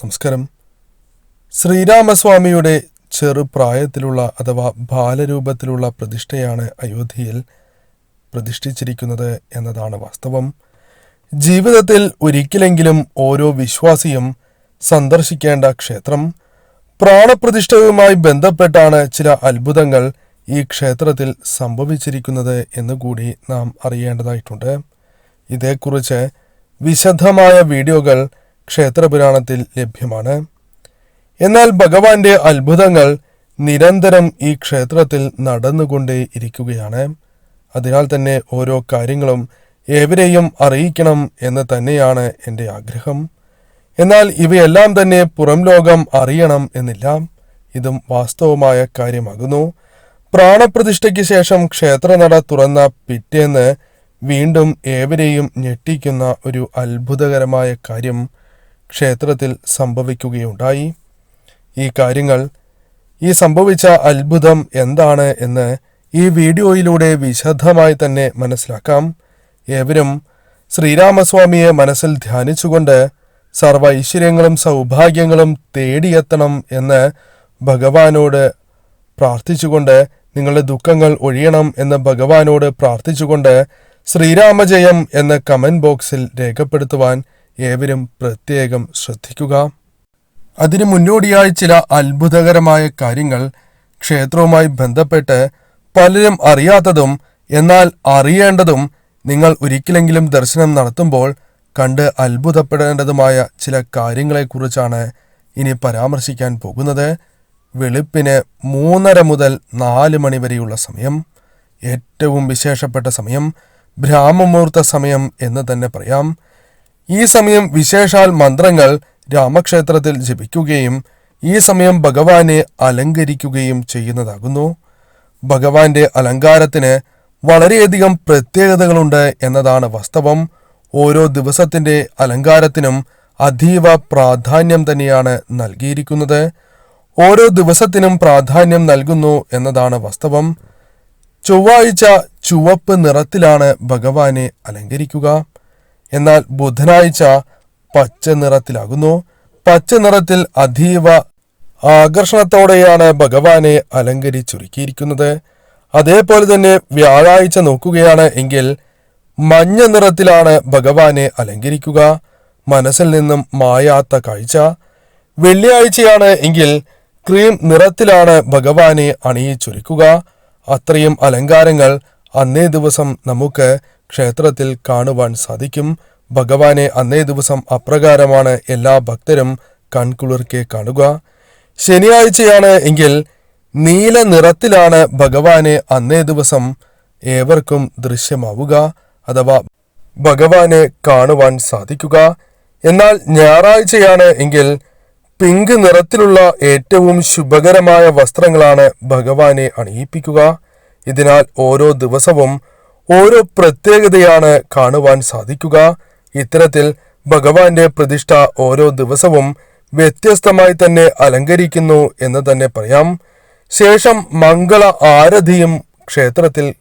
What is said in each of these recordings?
നമസ്കാരം. ശ്രീരാമസ്വാമിയുടെ ചെറുപ്രായത്തിലുള്ള അഥവാ ബാലരൂപത്തിലുള്ള പ്രതിഷ്ഠയാണ് അയോധ്യയിൽ പ്രതിഷ്ഠിച്ചിരിക്കുന്നത് എന്നതാണ് വാസ്തവം. ജീവിതത്തിൽ ഒരിക്കലെങ്കിലും ഓരോ വിശ്വാസിയും സന്ദർശിക്കേണ്ട ക്ഷേത്രം പ്രാണപ്രതിഷ്ഠയുമായി ബന്ധപ്പെട്ടാണ് ചില അത്ഭുതങ്ങൾ ഈ ക്ഷേത്രത്തിൽ സംഭവിച്ചിരിക്കുന്നത് എന്നുകൂടി നാം അറിയേണ്ടതായിട്ടുണ്ട്. ഇതേക്കുറിച്ച് വിശദമായ വീഡിയോകൾ ക്ഷേത്രപുരാണത്തിൽ ലഭ്യമാണ്. എന്നാൽ ഭഗവാന്റെ അത്ഭുതങ്ങൾ നിരന്തരം ഈ ക്ഷേത്രത്തിൽ നടന്നുകൊണ്ടേ ഇരിക്കുകയാണ്. അതിനാൽ തന്നെ ഓരോ കാര്യങ്ങളും ഏവരെയും അറിയിക്കണം എന്ന് തന്നെയാണ് എന്റെ ആഗ്രഹം. എന്നാൽ ഇവയെല്ലാം തന്നെ പുറം ലോകം അറിയണം എന്നില്ല. ഇതും വാസ്തവമായ കാര്യമാകുന്നു. പ്രാണപ്രതിഷ്ഠയ്ക്ക് ശേഷം ക്ഷേത്രനട തുറന്ന പിറ്റേന്ന് വീണ്ടും ഏവരെയും ഞെട്ടിക്കുന്ന ഒരു അത്ഭുതകരമായ കാര്യം ക്ഷേത്രത്തിൽ സംഭവിക്കുകയുണ്ടായി. ഈ കാര്യങ്ങൾ ഈ സംഭവിച്ച അത്ഭുതം എന്താണ് എന്ന് ഈ വീഡിയോയിലൂടെ വിശദമായി തന്നെ മനസ്സിലാക്കാം. ഏവരും ശ്രീരാമസ്വാമിയെ മനസ്സിൽ ധ്യാനിച്ചുകൊണ്ട് സർവ ഐശ്വര്യങ്ങളും സൗഭാഗ്യങ്ങളും തേടിയെത്തണം എന്ന് ഭഗവാനോട് പ്രാർത്ഥിച്ചുകൊണ്ട് നിങ്ങളുടെ ദുഃഖങ്ങൾ ഒഴിയണം എന്ന് ഭഗവാനോട് പ്രാർത്ഥിച്ചുകൊണ്ട് ശ്രീരാമജയം എന്ന കമന്റ് ബോക്സിൽ രേഖപ്പെടുത്തുവാൻ ഏവരും പ്രത്യേകം ശ്രദ്ധിക്കുക. അതിനു മുന്നോടിയായി ചില അത്ഭുതകരമായ കാര്യങ്ങൾ ക്ഷേത്രവുമായി ബന്ധപ്പെട്ട് പലരും അറിയാത്തതും എന്നാൽ അറിയേണ്ടതും നിങ്ങൾ ഒരിക്കലെങ്കിലും ദർശനം നടത്തുമ്പോൾ കണ്ട് അത്ഭുതപ്പെടേണ്ടതുമായ ചില കാര്യങ്ങളെക്കുറിച്ചാണ് ഇനി പരാമർശിക്കാൻ പോകുന്നത്. വെളുപ്പിന് മൂന്നര മുതൽ നാല് മണി വരെയുള്ള സമയം ഏറ്റവും വിശേഷപ്പെട്ട സമയം ബ്രാഹ്മമുഹൂർത്ത സമയം എന്ന് തന്നെ പറയാം. ഈ സമയം വിശേഷാൽ മന്ത്രങ്ങൾ രാമക്ഷേത്രത്തിൽ ജപിക്കുകയും ഈ സമയം ഭഗവാനെ അലങ്കരിക്കുകയും ചെയ്യുന്നതാകുന്നു. ഭഗവാന്റെ അലങ്കാരത്തിന് വളരെയധികം പ്രത്യേകതകളുണ്ട് എന്നതാണ് വാസ്തവം. ഓരോ ദിവസത്തിന്റെ അലങ്കാരത്തിനും അതീവ പ്രാധാന്യം തന്നെയാണ് നൽകിയിരിക്കുന്നത്. ഓരോ ദിവസത്തിനും പ്രാധാന്യം നൽകുന്നു എന്നതാണ് വാസ്തവം. ചൊവ്വാഴ്ച ചുവപ്പ് നിറത്തിലാണ് ഭഗവാനെ അലങ്കരിക്കുക. എന്നാൽ ബുധനാഴ്ച പച്ച നിറത്തിലാകുന്നു. പച്ച നിറത്തിൽ അതീവ ആകർഷണത്തോടെയാണ് ഭഗവാനെ അലങ്കരിച്ചൊരുക്കിയിരിക്കുന്നത്. അതേപോലെ തന്നെ വ്യാഴാഴ്ച നോക്കുകയാണ് എങ്കിൽ മഞ്ഞ നിറത്തിലാണ് ഭഗവാനെ അലങ്കരിക്കുക. മനസ്സിൽ നിന്നും മായാത്ത കാഴ്ച. വെള്ളിയാഴ്ചയാണ് എങ്കിൽ ക്രീം നിറത്തിലാണ് ഭഗവാനെ അണിയിച്ചൊരുക്കുക. അത്രയും അലങ്കാരങ്ങൾ അന്നേ ദിവസം നമുക്ക് ക്ഷേത്രത്തിൽ കാണുവാൻ സാധിക്കും. ഭഗവാനെ അന്നേ ദിവസം അപ്രകാരമാണ് എല്ലാ ഭക്തരും കൺകുളിർക്കെ കാണുക. ശനിയാഴ്ചയാണ് എങ്കിൽ നീല നിറത്തിലാണ് ഭഗവാനെ അന്നേ ദിവസം ഏവർക്കും ദൃശ്യമാവുക അഥവാ ഭഗവാനെ കാണുവാൻ സാധിക്കുക. എന്നാൽ ഞായറാഴ്ചയാണ് എങ്കിൽ പിങ്ക് നിറത്തിലുള്ള ഏറ്റവും ശുഭകരമായ വസ്ത്രങ്ങളാണ് ഭഗവാനെ അണിയിപ്പിക്കുക. ഇതിനാൽ ഓരോ ദിവസവും ഓരോ പ്രത്യേകതയാണ് കാണുവാൻ സാധിക്കുക. ഇത്തരത്തിൽ ഭഗവാന്റെ പ്രതിഷ്ഠ ഓരോ ദിവസവും വ്യത്യസ്തമായി തന്നെ അലങ്കരിക്കുന്നു എന്ന് തന്നെ പറയാം. ശേഷം മംഗള ആരതിയും ക്ഷേത്രത്തിൽ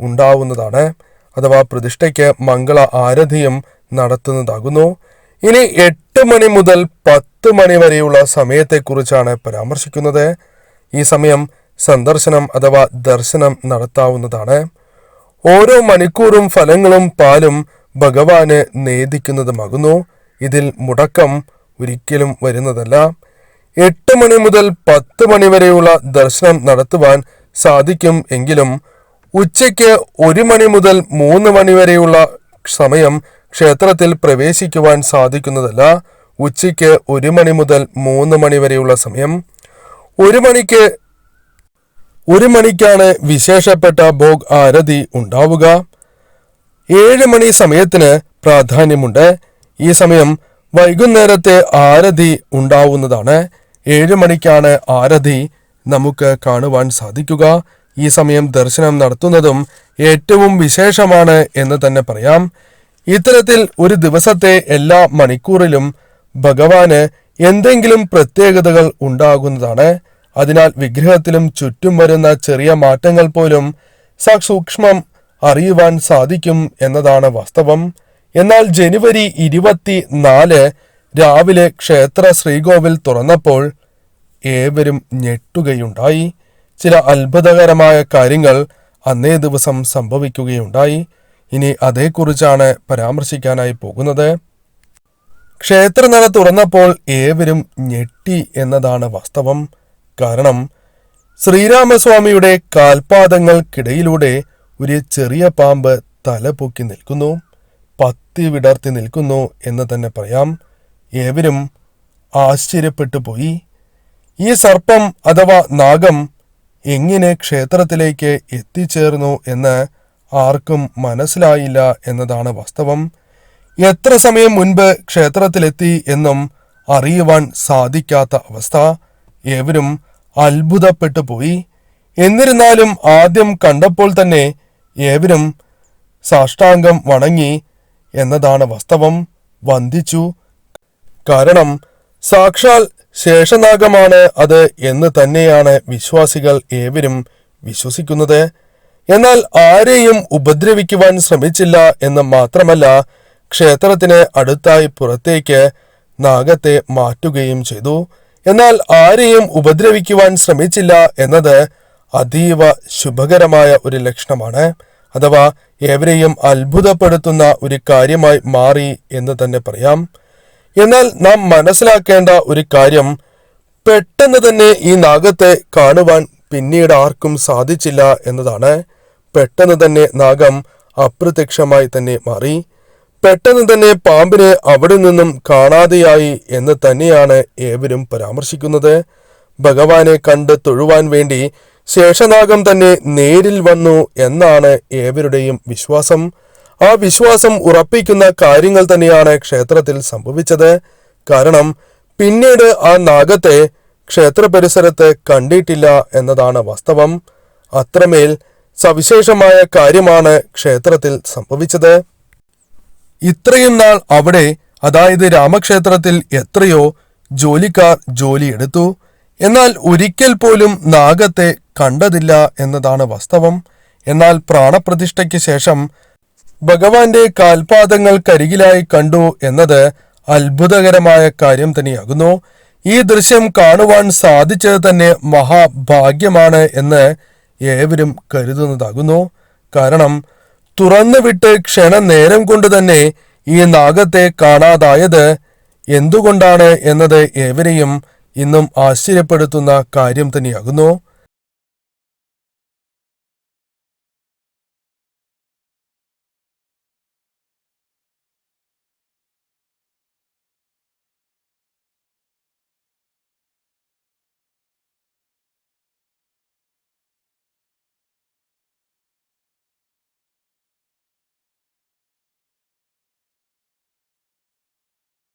ഉണ്ടാവുന്നതാണ്. അഥവാ പ്രതിഷ്ഠയ്ക്ക് മംഗള ആരതിയും നടത്തുന്നതാകുന്നു. ഇനി എട്ട് മണി മുതൽ പത്ത് മണി വരെയുള്ള സമയത്തെക്കുറിച്ചാണ് പരാമർശിക്കുന്നത്. ഈ സമയം സന്ദർശനം അഥവാ ദർശനം നടത്താവുന്നതാണ്. ഓരോ മണിക്കൂറും ഫലങ്ങളും പാലും ഭഗവാന് നേദിക്കുന്നതുമാകുന്നു. ഇതിൽ മുടക്കം ഒരിക്കലും വരുന്നതല്ല. എട്ട് മണി മുതൽ പത്ത് മണി വരെയുള്ള ദർശനം നടത്തുവാൻ സാധിക്കും എങ്കിലും ഉച്ചയ്ക്ക് ഒരു മണി മുതൽ മൂന്ന് മണി വരെയുള്ള സമയം ക്ഷേത്രത്തിൽ പ്രവേശിക്കുവാൻ സാധിക്കുന്നതല്ല. ഉച്ചയ്ക്ക് ഒരു മണി മുതൽ മൂന്ന് മണി വരെയുള്ള സമയം. ഒരു മണിക്ക് ഒരു മണിക്കാണ് വിശേഷപ്പെട്ട ഭോഗ് ആരതി ഉണ്ടാവുക. ഏഴ് മണി സമയത്തിന് പ്രാധാന്യമുണ്ട്. ഈ സമയം വൈകുന്നേരത്തെ ആരതി ഉണ്ടാവുന്നതാണ്. ഏഴ് മണിക്കാണ് ആരതി നമുക്ക് കാണുവാൻ സാധിക്കുക. ഈ സമയം ദർശനം നടത്തുന്നതും ഏറ്റവും വിശേഷമാണ് എന്ന് തന്നെ പറയാം. ഇത്തരത്തിൽ ഒരു ദിവസത്തെ എല്ലാ മണിക്കൂറിലും ഭഗവാന് എന്തെങ്കിലും പ്രത്യേകതകൾ ഉണ്ടാകുന്നതാണ്. അതിനാൽ വിഗ്രഹത്തിലും ചുറ്റും വരുന്ന ചെറിയ മാറ്റങ്ങൾ പോലും സസൂക്ഷ്മം അറിയുവാൻ സാധിക്കും എന്നതാണ് വാസ്തവം. എന്നാൽ ജനുവരി ഇരുപത്തി നാല് രാവിലെ ക്ഷേത്ര ശ്രീകോവിൽ തുറന്നപ്പോൾ ഏവരും ഞെട്ടുകയുണ്ടായി. ചില അത്ഭുതകരമായ കാര്യങ്ങൾ അന്നേ ദിവസം സംഭവിക്കുകയുണ്ടായി. ഇനി അതേക്കുറിച്ചാണ് പരാമർശിക്കാനായി പോകുന്നത്. ക്ഷേത്രനട തുറന്നപ്പോൾ ഏവരും ഞെട്ടി എന്നതാണ് വാസ്തവം. കാരണം ശ്രീരാമസ്വാമിയുടെ കാൽപാദങ്ങൾക്കിടയിലൂടെ ഒരു ചെറിയ പാമ്പ് തല പൊക്കി നിൽക്കുന്നു പത്തി വിടർത്തി നിൽക്കുന്നു എന്ന് തന്നെ പറയാം. ഏവരും ആശ്ചര്യപ്പെട്ടു പോയി. ഈ സർപ്പം അഥവാ നാഗം എങ്ങനെ ക്ഷേത്രത്തിലേക്ക് എത്തിച്ചേർന്നു എന്ന് ആർക്കും മനസ്സിലായില്ല എന്നതാണ് വാസ്തവം. എത്ര സമയം മുൻപ് ക്ഷേത്രത്തിലെത്തി എന്നും അറിയുവാൻ സാധിക്കാത്ത അവസ്ഥ. ഏവരും അത്ഭുതപ്പെട്ടു പോയി. എന്നിരുന്നാലും ആദ്യം കണ്ടപ്പോൾ തന്നെ ഏവരും സാഷ്ടാംഗം വണങ്ങി എന്നതാണ് വാസ്തവം. വന്ദിച്ചു. കാരണം സാക്ഷാൽ ശേഷനാഗമാണ് അത് എന്ന് തന്നെയാണ് വിശ്വാസികൾ ഏവരും വിശ്വസിക്കുന്നത്. എന്നാൽ ആരെയും ഉപദ്രവിക്കുവാൻ ശ്രമിച്ചില്ല എന്ന് മാത്രമല്ല ക്ഷേത്രത്തിന് അടുത്തായി പുറത്തേക്ക് നാഗത്തെ മാറ്റുകയും ചെയ്തു. എന്നാൽ ആരെയും ഉപദ്രവിക്കുവാൻ ശ്രമിച്ചില്ല എന്നത് അതീവ ശുഭകരമായ ഒരു ലക്ഷണമാണ്. അഥവാ ഏവരെയും അത്ഭുതപ്പെടുത്തുന്ന ഒരു കാര്യമായി മാറി എന്ന് തന്നെ പറയാം. എന്നാൽ നാം മനസ്സിലാക്കേണ്ട ഒരു കാര്യം പെട്ടെന്ന് തന്നെ ഈ നാഗത്തെ കാണുവാൻ പിന്നീട് ആർക്കും സാധിച്ചില്ല എന്നതാണ്. പെട്ടെന്ന് തന്നെ നാഗം അപ്രത്യക്ഷമായി തന്നെ മാറി. പെട്ടെന്ന് തന്നെ പാമ്പിനെ അവിടെ നിന്നും കാണാതെയായി എന്ന് തന്നെയാണ് ഏവരും പരാമർശിക്കുന്നത്. ഭഗവാനെ കണ്ട് തൊഴുവാൻ വേണ്ടി ശേഷനാഗം തന്നെ നേരിൽ വന്നു എന്നാണ് ഏവരുടെയും വിശ്വാസം. ആ വിശ്വാസം ഉറപ്പിക്കുന്ന കാര്യങ്ങൾ തന്നെയാണ് ക്ഷേത്രത്തിൽ സംഭവിച്ചത്. കാരണം പിന്നീട് ആ നാഗത്തെ ക്ഷേത്ര പരിസരത്ത് കണ്ടിട്ടില്ല എന്നതാണ് വാസ്തവം. അത്രമേൽ സവിശേഷമായ കാര്യമാണ് ക്ഷേത്രത്തിൽ സംഭവിച്ചത്. ഇത്രയും നാൾ അവിടെ അതായത് രാമക്ഷേത്രത്തിൽ എത്രയോ ജോലിക്കാർ ജോലിയെടുത്തു. എന്നാൽ ഒരിക്കൽ പോലും നാഗത്തെ കണ്ടതില്ല എന്നതാണ് വാസ്തവം. എന്നാൽ പ്രാണപ്രതിഷ്ഠയ്ക്ക് ശേഷം ഭഗവാന്റെ കാൽപാദങ്ങൾ കാൽപാദങ്ങൾക്കരികിലായി കണ്ടു എന്നത് അത്ഭുതകരമായ കാര്യം തന്നെയാകുന്നു. ഈ ദൃശ്യം കാണുവാൻ സാധിച്ചത് തന്നെ മഹാഭാഗ്യമാണ് എന്ന് ഏവരും കരുതുന്നതാകുന്നു. കാരണം തുറന്നുവിട്ട് ക്ഷണനേരം കൊണ്ട് തന്നെ ഈ നാഗത്തെ കാണാതായത് എന്തുകൊണ്ടാണ് എന്നത് ഏവരെയും ഇന്നും ആശ്ചര്യപ്പെടുത്തുന്ന കാര്യം തന്നെയാകുന്നു.